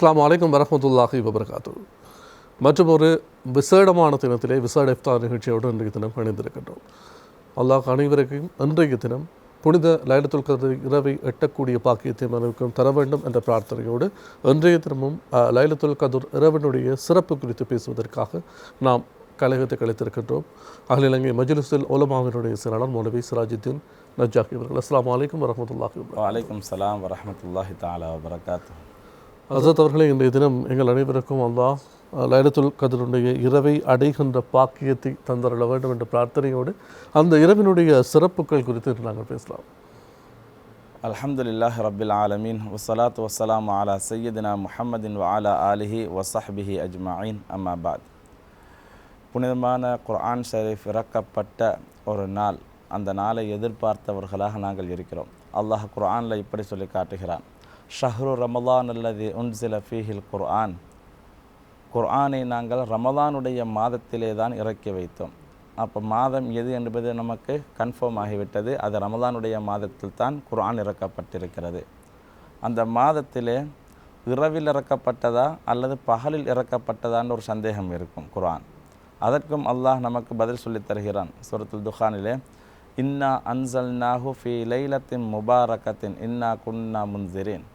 அஸ்லாம் வலைக்கம் வரமத்துல்லாஹி வபர்காத்து மற்றும் ஒரு விசேடமான தினத்திலே விசேட இஃப்தார் நிகழ்ச்சியோடு இன்றைய தினம் இணைந்திருக்கின்றோம். அல்லாஹ் அனைவருக்கும் இன்றைய தினம் புனித லைலத்துல் கதிர் இரவை எட்டக்கூடிய பாக்கியத்தை அனைவருக்கும் தர வேண்டும் என்ற பிரார்த்தனையோடு இன்றைய தினமும் அஹ், லைலத்துல் கதிர் இரவனுடைய சிறப்பு குறித்து பேசுவதற்காக நாம் கழகத்தை கழித்திருக்கின்றோம் அகில இலங்கை மஜ்லிஸுல் உலமாவினுடைய செயலாளர் மௌலவி சிராஜுத்தீன் நஜாக் இவர்கள் அஸ்லாம் வலைக்கம் வரமத்துல்லாஹி வலைக்கம் சலாம் வரமத்துல்லாஹி தாலா வரகாத்து ஹசரத் அவர்களே இன்றைய தினம் எங்கள் அனைவருக்கும் அல்லாஹ் லைலத்துல் கதருடைய இரவை அடைகின்ற பாக்கியத்தை தந்தரல வேண்டும் என்ற பிரார்த்தனையோடு அந்த இரவினுடைய சிறப்புகள் குறித்து இன்று நாங்கள் பேசலாம். அலமதுல்லாஹ் ரபில் ஆலமீன். வசலாத் வசலாம் ஆலா சையதினா முஹம்மதின் வாலா ஆலிஹி வசஹ்பிஹி அஜ்மாயின். அம்மாபாத் புனிதமான குர்ஆன் ஷரீஃப் இறக்கப்பட்ட ஒரு நாள் அந்த நாளை எதிர்பார்த்தவர்களாக நாங்கள் இருக்கிறோம். அல்லாஹ் குர்ஆனில் இப்படி சொல்லி காட்டுகிறான். ஷஹ்ரு ரமலான் அல்லது உன்சில ஃபீஹில் குர்ஆன். குர்ஆனை நாங்கள் ரமலானுடைய மாதத்திலே தான் இறக்கி வைத்தோம். அப்போ மாதம் எது என்பது நமக்கு கன்ஃபார்ம் ஆகிவிட்டது. அது ரமலானுடைய மாதத்தில் தான் குர்ஆன் இறக்கப்பட்டிருக்கிறது. அந்த மாதத்திலே இரவில் இறக்கப்பட்டதா அல்லது பகலில் இறக்கப்பட்டதான்னு ஒரு சந்தேகம் இருக்கும் குர்ஆன். அதற்கும் அல்லாஹ் நமக்கு பதில் சொல்லித் தருகிறான். சூரத்துல் துஹானிலே இன்னா அன்சல்நாஹு ஃபி லைலத்தின் முபாரக்கத்தின் இன்னா குன்னா முன்சிரேன்.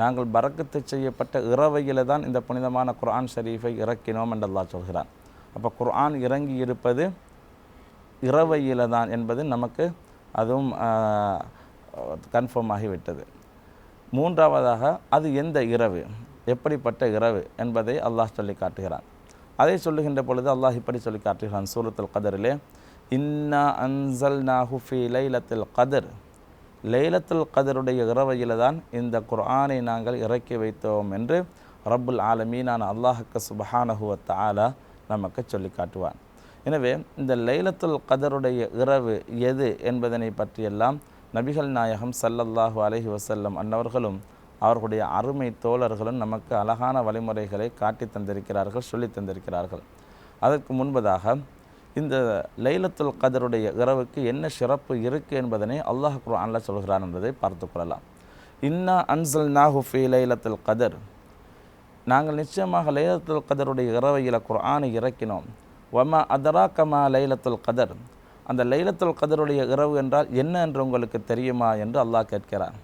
நாங்கள் பறக்கத்து செய்யப்பட்ட இரவையில் தான் இந்த புனிதமான குர்ஆன் ஷரீஃபை இறக்கினோம் என்று அல்லாஹ் சொல்கிறான். அப்போ குர்ஆன் இறங்கி இருப்பது இரவையில் தான் என்பது நமக்கு அதுவும் கன்ஃபார்ம் ஆகிவிட்டது. மூன்றாவதாக அது எந்த இரவு? எப்படிப்பட்ட இரவு என்பதை அல்லாஹ் சொல்லி காட்டுகிறான். அதை சொல்லுகின்ற பொழுது அல்லாஹ் இப்படி சொல்லி காட்டுகிறான் சூரத்துல் கதரிலே இன்னா அன்சல் நாஹுஃபி லைலத்தில் கதர். லைலத்துல் கதருடைய இரவையில் தான் இந்த குர்ஆனை நாங்கள் இறக்கி வைத்தோம் என்று ரப்புல் ஆலமீனான அல்லாஹுக்கு சுபஹானஹுவத் ஆலா நமக்கு சொல்லி காட்டுவான். எனவே இந்த லைலத்துல் கதருடைய இரவு எது என்பதனை பற்றியெல்லாம் நபிகள் நாயகம் சல்லல்லாஹு அலஹி வசல்லம் அன்னவர்களும் அவர்களுடைய அருமை தோழர்களும் நமக்கு அழகான வழிமுறைகளை காட்டி தந்திருக்கிறார்கள் சொல்லி தந்திருக்கிறார்கள். அதற்கு முன்பதாக இந்த லைலத்துல் கதருடைய இரவுக்கு என்ன சிறப்பு இருக்குது என்பதனை அல்லாஹ் குரானில் சொல்கிறான் என்பதை பார்த்து கொள்ளலாம். இன்னா அன்சல் நாஹு ஃபி லைலத்துல் கதர். நாங்கள் நிச்சயமாக லைலத்துல் கதருடைய இரவையில் குரானை இறக்கினோம். வமா அதராக்கமா லைலத்துல் கதர்? அந்த லைலத்துல் கதருடைய இரவு என்றால் என்ன என்று உங்களுக்கு தெரியுமா என்று அல்லாஹ் கேட்கிறான்.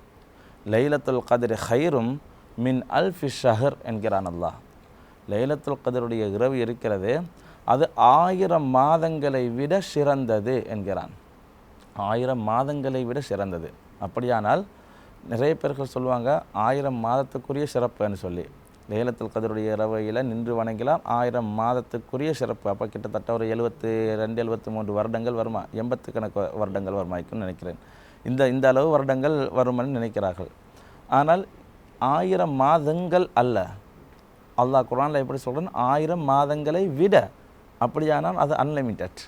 லைலத்துல் கதிர் ஹைரும் மின் அல்ஃபி ஷஹர் என்கிறான் அல்லாஹ். லைலத்துல் கதருடைய இரவு இருக்கிறது அது ஆயிரம் மாதங்களை விட சிறந்தது என்கிறான். ஆயிரம் மாதங்களை விட சிறந்தது. அப்படியானால் நிறைய பேர்கள் சொல்லுவாங்க ஆயிரம் மாதத்துக்குரிய சிறப்புன்னு சொல்லி. லேலத்தில் கதருடைய இரவையில் நின்று வணங்கலாம் ஆயிரம் மாதத்துக்குரிய சிறப்பு. அப்போ கிட்டத்தட்ட ஒரு எழுபத்து ரெண்டு எழுபத்தி மூன்று வருடங்கள் வருமா? எண்பத்து கணக்கு வருடங்கள் வருமாய்க்குன்னு நினைக்கிறேன். இந்த இந்த அளவு வருடங்கள் வருமென்னு நினைக்கிறார்கள். ஆனால் ஆயிரம் மாதங்கள் அல்ல. அல்லாஹ் குரானில் எப்படி சொல்கிறேன் ஆயிரம் மாதங்களை விட அப்படியானால் அது அன்லிமிட்டட்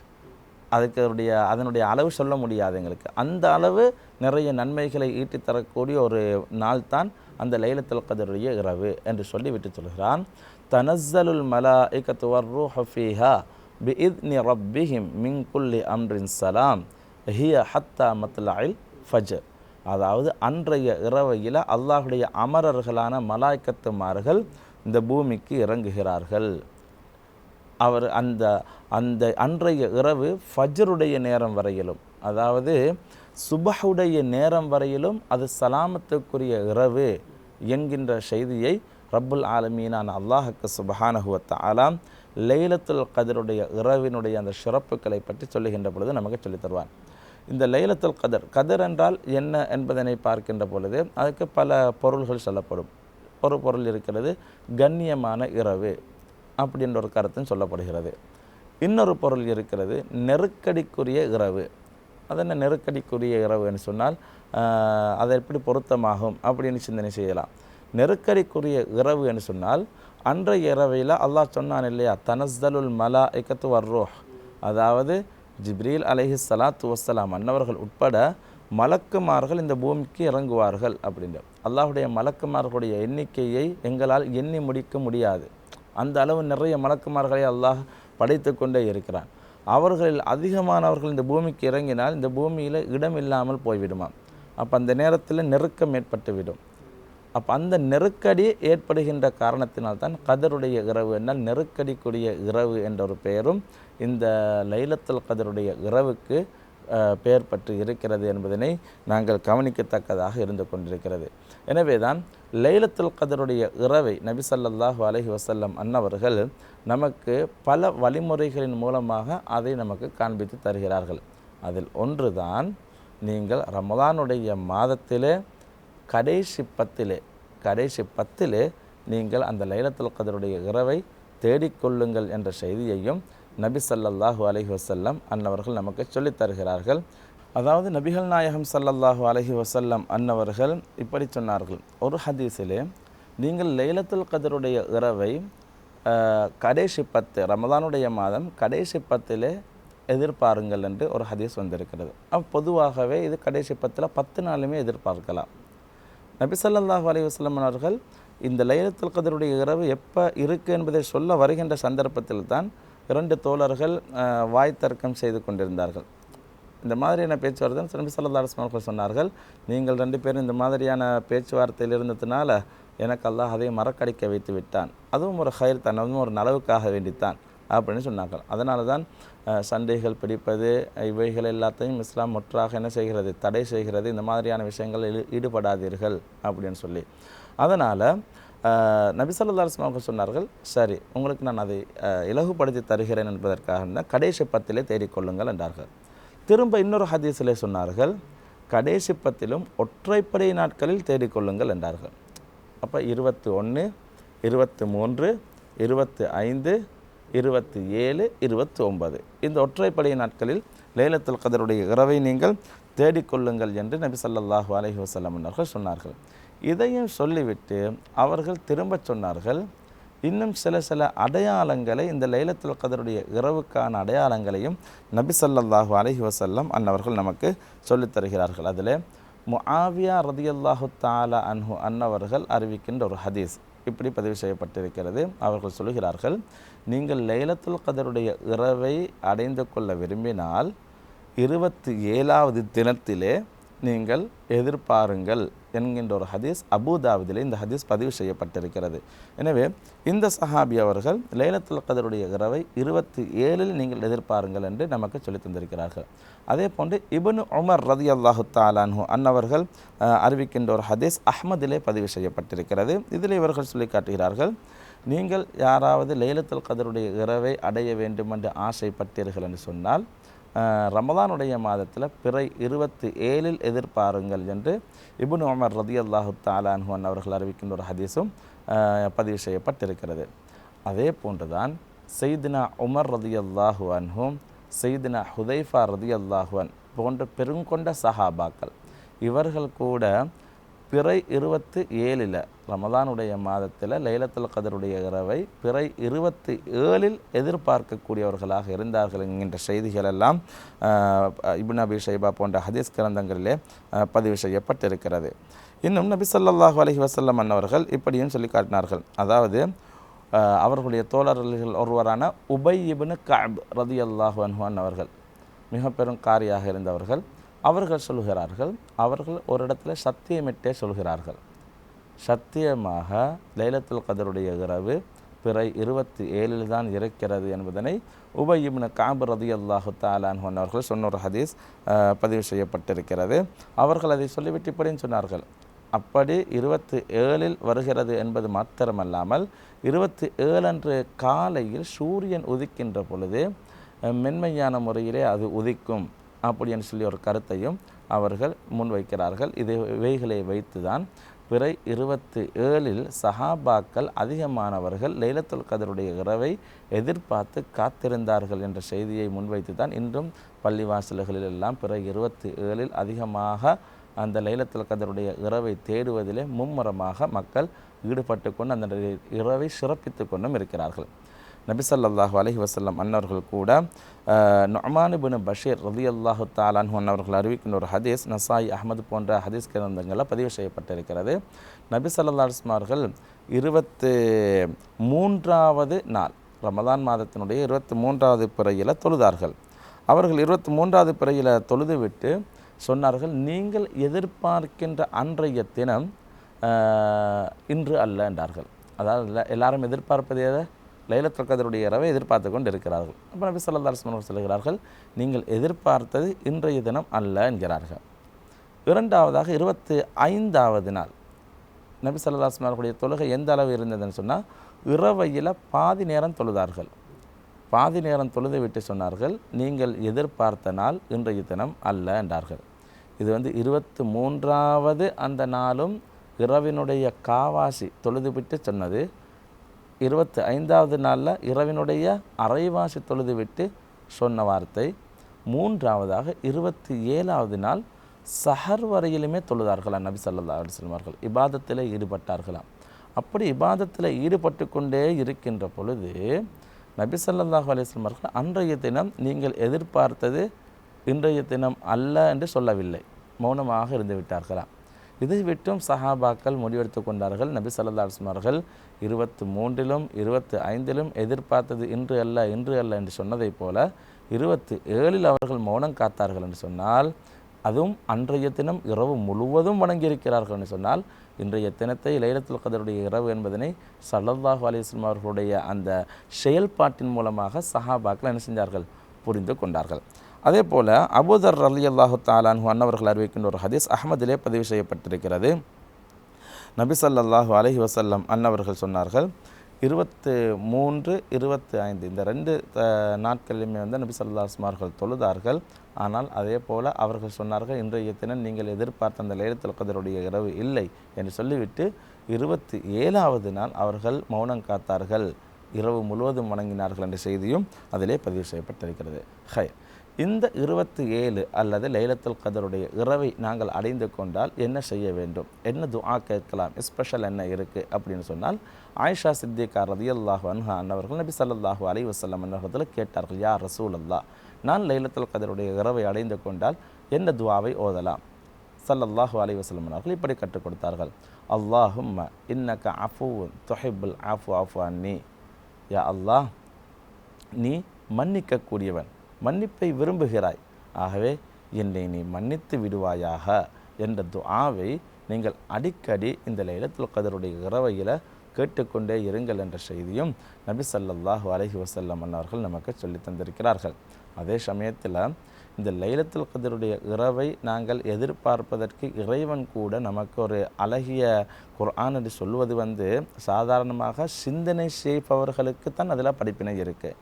அதுக்கு அதனுடைய அதனுடைய அளவு சொல்ல முடியாது எங்களுக்கு. அந்த அளவு நிறைய நன்மைகளை ஈட்டித் தரக்கூடிய ஒரு நாள் தான் அந்த லைலத்தில் கதருடைய இரவு என்று சொல்லி விட்டு சொல்கிறான். தனஸ்ஸலுல் மலாஇகத்து வர்ரூஹு இத் பிஇத்னி ரப்பிஹிம் மின் குல்லி அம்ரின் சலாம் ஹிய ஹத்தா மத்லாயில் ஃபஜர். அதாவது அன்றைய இரவையில் அல்லாஹுடைய அமரர்களான மலாய்க்கத்துமார்கள் இந்த பூமிக்கு இறங்குகிறார்கள். அவர் அந்த அந்த அன்றைய இரவு ஃபஜ்ருடைய நேரம் வரையிலும் அதாவது சுபஹுடைய நேரம் வரையிலும் அது சலாமத்துக்குரிய இரவு என்கின்ற செய்தியை ரப்புல் ஆலமீனான அல்லாஹுக்கு சுபஹானஹுவத்த ஆலாம் லைலத்துல் கதருடைய இரவினுடைய அந்த சிறப்புகளை பற்றி சொல்லுகின்ற பொழுது நமக்கு சொல்லித் தருவான். இந்த லைலத்துல் கதர் கதர் என்றால் என்ன என்பதனை பார்க்கின்ற பொழுது அதுக்கு பல பொருள்கள் சொல்லப்படும். ஒரு பொருள் இருக்கிறது கண்ணியமான இரவு. அப்படின்ற ஒரு கருத்தும் சொல்லப்படுகிறது. இன்னொரு பொருள் இருக்கிறது நெருக்கடிக்குரிய இரவு. அது என்ன நெருக்கடிக்குரிய இரவுன்னு சொன்னால் அதை அது எப்படி பொருத்தமாகும் அப்படின்னு சிந்தனை செய்யலாம். நெருக்கடிக்குரிய இரவு என்று சொன்னால் அன்றைய இரவையில் அல்லாஹ் சொன்னான் இல்லையா தனஸ்தலுல் மலா இக்கத்து வர்ரோஹ் அதாவது ஜிப்ரீல் அலஹி சலாத்து வசலாம் அன்னவர்கள் உட்பட மலக்குமார்கள் இந்த பூமிக்கு இறங்குவார்கள் அப்படின்ற அல்லாஹுடைய மலக்குமார்களுடைய எண்ணிக்கையை எங்களால் எண்ணி முடிக்க முடியாது. அந்த அளவு நிறைய மலக்குமார்களை அல்லாஹ் படைத்து கொண்டே இருக்கிறான். அவர்களில் அதிகமானவர்கள் இந்த பூமிக்கு இறங்கினால் இந்த பூமியில் இடம் இல்லாமல் போய்விடுமா அப்போ அந்த நேரத்தில் நெருக்கம் ஏற்பட்டுவிடும் அப்போ அந்த நெருக்கடி ஏற்படுகின்ற காரணத்தினால்தான் கதருடைய இரவு என்றால் நெருக்கடிக்குரிய இரவு என்ற ஒரு பெயரும் இந்த லைலத்தல் கதருடைய இரவுக்கு பெயர் பற்றி இருக்கிறது என்பதனை நாங்கள் கவனிக்கத்தக்கதாக இருந்து கொண்டிருக்கிறது. எனவே தான் லைலத்துல் கதருடைய இரவை நபி ஸல்லல்லாஹு அலஹி வசல்லம் அன்னவர்கள் நமக்கு பல வழிமுறைகளின் மூலமாக அதை நமக்கு காண்பித்து தருகிறார்கள். அதில் ஒன்று தான் நீங்கள் ரமலானுடைய மாதத்திலே கடைசி பத்திலே கடைசி பத்திலே நீங்கள் அந்த லைலத்துல் கதருடைய இரவை தேடிக்கொள்ளுங்கள் என்ற செய்தியையும் நபி சல்லல்லாஹு அலஹி வசல்லம் அன்னவர்கள் நமக்கு சொல்லித் தருகிறார்கள். அதாவது நபிகள் நாயகம் சல்லல்லாஹு அலஹி வசல்லம் அன்னவர்கள் இப்படி சொன்னார்கள். ஒரு ஹதீஸிலே நீங்கள் லைலத்துல் கதருடைய இரவை கடைசி பத்து ரமதானுடைய மாதம் கடைசி பத்திலே எதிர்பாருங்கள் என்று ஒரு ஹதீஸ் வந்திருக்கிறது. பொதுவாகவே இது கடைசி பத்தில் பத்து நாளுமே எதிர்பார்க்கலாம். நபி ஸல்லல்லாஹு அலைஹி அவர்கள் இந்த லைலத்துல் கதருடைய இரவு எப்போ இருக்குது என்பதை சொல்ல வருகின்ற சந்தர்ப்பத்தில் தான் இரண்டு தோழர்கள் வாய் தர்க்கம் செய்து கொண்டிருந்தார்கள். இந்த மாதிரியான பேச்சுவார்த்தை திரும்பி ஸல்லல்லாஹு அவர்கள் சொன்னார்கள். நீங்கள் ரெண்டு பேரும் இந்த மாதிரியான பேச்சுவார்த்தையில் இருந்ததுனால எனக்கு அல்லாஹ் அதை மறக்கடிக்க வைத்து விட்டான். அதுவும் ஒரு ஹைர் தான் அதுவும் ஒரு நலவுக்காக வேண்டித்தான் அப்படின்னு சொன்னார்கள். அதனால தான் சண்டைகள் பிடிப்பது இவைகள் எல்லாத்தையும் இஸ்லாம் முற்றாக என்ன செய்கிறது தடை செய்கிறது இந்த மாதிரியான விஷயங்கள் ஈடுபடாதீர்கள் அப்படின்னு சொல்லி. அதனால் நபி ஸல்லல்லாஹு அவர்கள் சொன்னார்கள் சரி உங்களுக்கு நான் அதை இலகுப்படுத்தி இலகுபடுத்தி தருகிறேன் என்பதற்காக தான் கடைசி பத்திலே தேடிக்கொள்ளுங்கள் என்றார்கள். திரும்ப இன்னொரு ஹதீஸிலே சொன்னார்கள் கடைசி பத்திலும் ஒற்றைப்படை நாட்களில் தேடிக்கொள்ளுங்கள் என்றார்கள். அப்போ இருபத்தி ஒன்று இருபத்தி மூன்று இருபத்தி ஐந்து இருபத்தி ஏழு இருபத்தி ஒன்பது இந்த ஒற்றைப்படை நாட்களில் லைலத்துல் கதருடைய இரவை நீங்கள் தேடிக்கொள்ளுங்கள் என்று நபி சல்லாஹூ அலஹி வசல்லம் அவர்கள் சொன்னார்கள். இதையும் சொல்லிவிட்டு அவர்கள் திரும்பச் சொன்னார்கள் இன்னும் சில சில அடையாளங்களை இந்த லைலத்துல் கதருடைய இரவுக்கான அடையாளங்களையும் நபி சல்லாஹூ அலஹி வசல்லம் அன்னவர்கள் நமக்கு சொல்லித் தருகிறார்கள். அதில் முஆவியா ரதியல்லாஹு தாலா அன்ஹு அன்னவர்கள் அறிவிக்கின்ற ஒரு ஹதீஸ் இப்படி பதிவு செய்யப்பட்டிருக்கிறது. அவர்கள் சொல்கிறார்கள் நீங்கள் லைலத்துல் கதருடைய இரவை அடைந்து கொள்ள விரும்பினால் இருபத்தி ஏழாவது தினத்திலே நீங்கள் எதிர்பாருங்கள் என்கின்ற ஒரு ஹதீஸ் அபுதாபிதிலே இந்த ஹதீஸ் பதிவு செய்யப்பட்டிருக்கிறது. எனவே இந்த சஹாபி அவர்கள் லைலத்துல் கதருடைய இரவை இருபத்தி ஏழில் நீங்கள் எதிர்பாருங்கள் என்று நமக்கு சொல்லித் தந்திருக்கிறார்கள். அதே போன்று இபனு உமர் ரதி அல்லாஹு தாலான்ஹு அன்னவர்கள் அறிவிக்கின்ற ஒரு ஹதீஸ் அஹ்மதிலே பதிவு செய்யப்பட்டிருக்கிறது. இதில் இவர்கள் சொல்லி காட்டுகிறார்கள் நீங்கள் யாராவது லைலத்துல் கதருடைய இரவை அடைய வேண்டும் என்று ஆசைப்பட்டீர்கள் என்று சொன்னால் ரமதானுடைய மாதத்தில் பிறை இருபத்தி ஏழில் எதிர்பாருங்கள் என்று இபுன் உமர் ரதி அல்லாஹு தாலான்ஹுவன் அவர்கள் அறிவிக்கின்ற ஒரு ஹதீஸும் பதிவு செய்யப்பட்டிருக்கிறது. அதே போன்றுதான் செய்தினா உமர் ரதி அல்லாஹு அன்ஹும் செய்தினா ஹுதைஃபா ரதி அல்லாஹுவன் போன்ற பெருங்கொண்ட சஹாபாக்கள் இவர்கள் கூட பிறை இருபத்தி ஏழில் ரமதானுடைய மாதத்தில் லைலத்துல் கதருடைய இரவை பிறை இருபத்தி ஏழில் எதிர்பார்க்கக்கூடியவர்களாக இருந்தார்கள் என்கின்ற செய்திகள் எல்லாம் நபி அபி ஷைபா போன்ற ஹதீஸ் கிரந்தங்களிலே பதிவு செய்யப்பட்டிருக்கிறது. இன்னும் நபி சொல்லாஹு அலஹி வசல்லம் அன்னவர்கள் இப்படியும் சொல்லி காட்டினார்கள். அதாவது அவர்களுடைய தோழர்கள் ஒருவரான உபை இபின் கஅப் ரதியல்லாஹு அன்ஹு அன்னவர்கள் மிக பெரும் காரியாக இருந்தவர்கள் அவர்கள் சொல்கிறார்கள் அவர்கள் ஒரு இடத்துல சத்தியமிட்டே சொல்கிறார்கள். சத்தியமாக லைலத்துல் கதருடைய இரவு பிறை இருபத்தி ஏழில் தான் இருக்கிறது என்பதனை உபயிப்னு காபு ரதி அல்லாஹு தாலான் அவர்கள் சொன்னொரு ஹதீஸ் பதிவு செய்யப்பட்டிருக்கிறது. அவர்கள் அதை சொல்லிவிட்டு இப்படின்னு சொன்னார்கள். அப்படி இருபத்தி ஏழில் வருகிறது என்பது மாத்திரமல்லாமல் இருபத்தி ஏழன்று காலையில் சூரியன் உதிக்கின்ற பொழுது மென்மையான முறையிலே அது உதிக்கும் அப்படின்னு சொல்லி ஒரு கருத்தையும் அவர்கள் முன்வைக்கிறார்கள். இது இவைகளை வைத்துதான் பிறை இருபத்தி ஏழில் சஹாபாக்கள் அதிகமானவர்கள் லைலத்துல் கதருடைய இரவை எதிர்பார்த்து காத்திருந்தார்கள் என்ற செய்தியை முன்வைத்து தான் இன்றும் பள்ளிவாசல்களில் எல்லாம் பிறை இருபத்தி ஏழில் அதிகமாக அந்த லைலத்துல் கதருடைய இரவை தேடுவதிலே மும்முரமாக மக்கள் ஈடுபட்டு கொண்டு அந்த இரவை சிறப்பித்து கொண்டும் இருக்கிறார்கள். நபிசல்லாஹு அலஹி வசல்லம் அன்னவர்கள் கூட நொமானுபின் பஷீர் ரதி அல்லாஹு தாலான் அன்னவர்கள் அறிவிக்கின்ற ஒரு ஹதீஸ் நசாய் அஹமது போன்ற ஹதீஸ் கிரந்தங்களில் பதிவு செய்யப்பட்டிருக்கிறது. நபி ஸல்லல்லாஹு அலைஹி இருபத்து மூன்றாவது நாள் ரமதான் மாதத்தினுடைய இருபத்தி மூன்றாவது பிறையில் தொழுதார்கள். அவர்கள் இருபத்தி மூன்றாவது பிறையில் தொழுது விட்டு சொன்னார்கள் நீங்கள் எதிர்பார்க்கின்ற அன்றைய தினம் இன்று அல்ல என்றார்கள். அதாவது எல்லாரும் எதிர்பார்ப்பது எதை? லைலத்துல் கதருடைய இரவை எதிர்பார்த்து கொண்டு இருக்கிறார்கள் அப்போ நபி ஸல்லல்லாஹு அலைஹி சொல்கிறார்கள் நீங்கள் எதிர்பார்த்தது இன்றைய தினம் அல்ல என்கிறார்கள். இரண்டாவதாக இருபத்தி ஐந்தாவது நாள். நபி ஸல்லல்லாஹு அலைஹி அவர்களுடைய தொழுகை எந்த அளவு இருந்ததுன்னு சொன்னால் இரவையில் பாதி நேரம் தொழுதார்கள். பாதி நேரம் தொழுது விட்டு சொன்னார்கள் நீங்கள் எதிர்பார்த்த நாள் இன்றைய தினம் அல்ல என்றார்கள். இது வந்து இருபத்து மூன்றாவது அந்த நாளும் இரவினுடைய காவாசி தொழுது விட்டு சொன்னது இருபத்தி ஐந்தாவது நாளில் இரவினுடைய அரைவாசி தொழுது விட்டு சொன்ன வார்த்தை. மூன்றாவதாக இருபத்தி ஏழாவது நாள் சஹர் வரையிலுமே தொழுதார்களாம் நபி சல்லா அலைஹி இபாதத்தில் ஈடுபட்டார்களாம். அப்படி இபாதத்தில் ஈடுபட்டு கொண்டே இருக்கின்ற பொழுது நபி ஸல்லல்லாஹு அலைஹி அன்றைய தினம் நீங்கள் எதிர்பார்த்தது இன்றைய தினம் அல்ல என்று சொல்லவில்லை. மௌனமாக இருந்து விட்டார்களாம். இதை விட்டும் சஹாபாக்கள் முடிவெடுத்து கொண்டார்கள். நபி சல்லாஸ்மார்கள் இருபத்தி இருபத்து மூன்றிலும் இருபத்து ஐந்திலும் எதிர்பார்த்தது இன்று அல்ல இன்று அல்ல என்று சொன்னதைப் போல இருபத்து ஏழில் அவர்கள் மௌனம் காத்தார்கள் என்று சொன்னால் அதுவும் அன்றைய தினம் இரவு முழுவதும் வணங்கியிருக்கிறார்கள் என்று சொன்னால் இன்றைய தினத்தை லைலத்துல் கதருடைய இரவு என்பதனை சல்லல்லாஹு அலைஹி அவர்களுடைய அந்த செயல்பாட்டின் மூலமாக சஹாபாக்கள் என்ன செஞ்சார்கள்? புரிந்து கொண்டார்கள். அதே போல் அபூதர் அலி அல்லாஹு தாலான்ஹு அன்னவர்கள் அறிவிக்கின்ற ஒரு ஹதீஸ் அஹ்மதிலே பதிவு செய்யப்பட்டிருக்கிறது. நபி ஸல்லல்லாஹு அலஹி வசல்லம் அன்னவர்கள் சொன்னார்கள் இருபத்து மூன்று இருபத்து ஐந்து இந்த ரெண்டு நாட்களிலுமே வந்து நபி ஸல்லல்லாஹு சுமார்கள் தொழுதார்கள். ஆனால் அதே போல் அவர்கள் சொன்னார்கள் இன்றைய தினம் நீங்கள் எதிர்பார்த்த அந்த லேலத்தில் கதருடைய இரவு இல்லை என்று சொல்லிவிட்டு இருபத்தி ஏழாவது நாள் அவர்கள் மௌனம் காத்தார்கள். இரவு முழுவதும் வணங்கினார்கள் என்ற செய்தியும் அதிலே பதிவு செய்யப்பட்டிருக்கிறது. ஹை இந்த இருபத்தி ஏழு அல்லது லைலத்துல் கதருடைய இரவை நாங்கள் அடைந்து கொண்டால் என்ன செய்ய வேண்டும்? என்ன துஆ கேட்கலாம்? ஸ்பெஷல் என்ன இருக்குது அப்படின்னு சொன்னால் ஆயிஷா சித்திகா ரதியல்லாஹு அன்ஹா அன்னவர்கள் நபி ஸல்லல்லாஹு அலி வசல்லம் அன்னவர்கள் கேட்டார்கள் யார் ரசூல் அல்லா நான் லைலத்துல் கதருடைய இரவை அடைந்து கொண்டால் என்ன துவாவை ஓதலாம்? சல்லல்லாஹு அலி வசல்லம் அவர்கள் இப்படி கற்றுக் கொடுத்தார்கள். அல்லாஹும் இன்னக்க அஃபூன் துஹிப்புல் அஃபு அஃபு அன்னி. யா அல்லாஹ் நீ மன்னிக்கக்கூடியவன். மன்னிப்பை விரும்புகிறாய். ஆகவே என்னை நீ மன்னித்து விடுவாயாக என்ற துஆவை நீங்கள் அடிக்கடி இந்த லைலத்துல் கதருடைய இரவையில் கேட்டுக்கொண்டே இருங்கள் என்ற செய்தியும் நபி ஸல்லல்லாஹு அலஹி வசல்லம் அவர்கள் நமக்கு சொல்லி தந்திருக்கிறார்கள். அதே சமயத்தில் இந்த லைலத்துல் கதருடைய இரவை நாங்கள் எதிர்பார்ப்பதற்கு இறைவன் கூட நமக்கு ஒரு அழகிய குர்ஆன் என்று சொல்வது வந்து சாதாரணமாக சிந்தனை செய்பவர்களுக்கு தான் அதில் படிப்பினை இருக்குது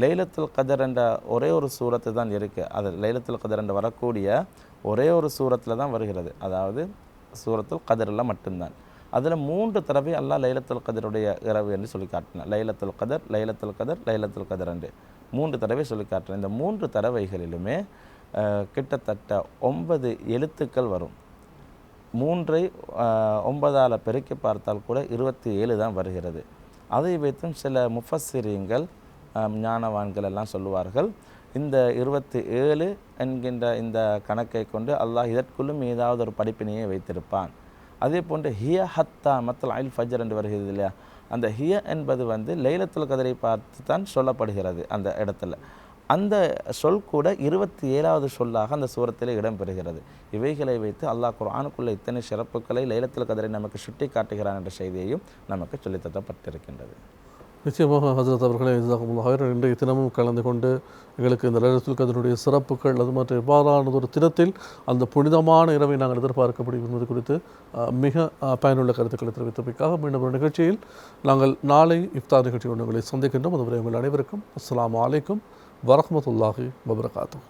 லைலத்துல் கதர் என்ற ஒரே ஒரு சூரத்து தான் இருக்குது அது லைலத்துல் கதர் என்று வரக்கூடிய ஒரே ஒரு சூரத்தில் தான் வருகிறது. அதாவது சூரத்துல் கதரில் மட்டும்தான். அதில் மூன்று தடவை அல்லாஹ் லைலத்துல் கதருடைய இரவு என்று சொல்லி காட்டினான். லைலத்துல் கதர் லைலத்துல் கதர் லைலத்துல் கதர் என்று. மூன்று தடவை சொல்லி காட்டினேன் இந்த மூன்று தடவைகளிலுமே கிட்டத்தட்ட ஒன்பது எழுத்துக்கள் வரும். மூன்றை ஒன்பதால் பெருக்கி பார்த்தால் கூட இருபத்தி ஏழு தான் வருகிறது. அதை வைத்தும் சில முஃபஸிரியங்கள் ஞானவான்கள் எல்லாம் சொல்லுவார்கள். இந்த இருபத்தி ஏழு என்கின்ற இந்த கணக்கை கொண்டு அல்லாஹ் இதற்குள்ளும் ஏதாவது ஒரு படிப்பினையை வைத்திருப்பான். அதே போன்று ஹிய ஹத்தா மத்தல் அயில் ஃபஜர் என்று வருகிறது இல்லையா? அந்த ஹிய என்பது வந்து லைலத்துல் கதரை பார்த்து தான் சொல்லப்படுகிறது அந்த இடத்துல. அந்த சொல் கூட இருபத்தி ஏழாவது சொல்லாக அந்த சூரத்தில் இடம்பெறுகிறது. இவைகளை வைத்து அல்லாஹ் குரானுக்குள்ள இத்தனை சிறப்புகளை லைலத்துல கதரை நமக்கு சுட்டி காட்டுகிறான் என்ற செய்தியையும் நமக்கு சொல்லித்தரப்பட்டிருக்கின்றது. நிச்சயமாக ஹசரத் அவர்களை ஜசாகுமுல்லா இன்றைய தினமும் கலந்து கொண்டு எங்களுக்கு இந்த லைலத்துல் கதருடைய சிறப்புகள் அது மற்றும் எவ்வாறானது ஒரு தினத்தில் அந்த புனிதமான இரவை நாங்கள் எதிர்பார்க்க முடியும் என்பது குறித்து மிக பயனுள்ள கருத்துக்களை தெரிவித்தமைக்காக மீண்டும் ஒரு நிகழ்ச்சியில் நாங்கள் நாளை இஃப்தார் நிகழ்ச்சியோடு உங்களை சந்திக்கின்றோம். அதுவரை உங்கள் அனைவருக்கும் அஸ்லாம் அலைக்கும் வரமத்துல்லாஹி வபரகாத்தூ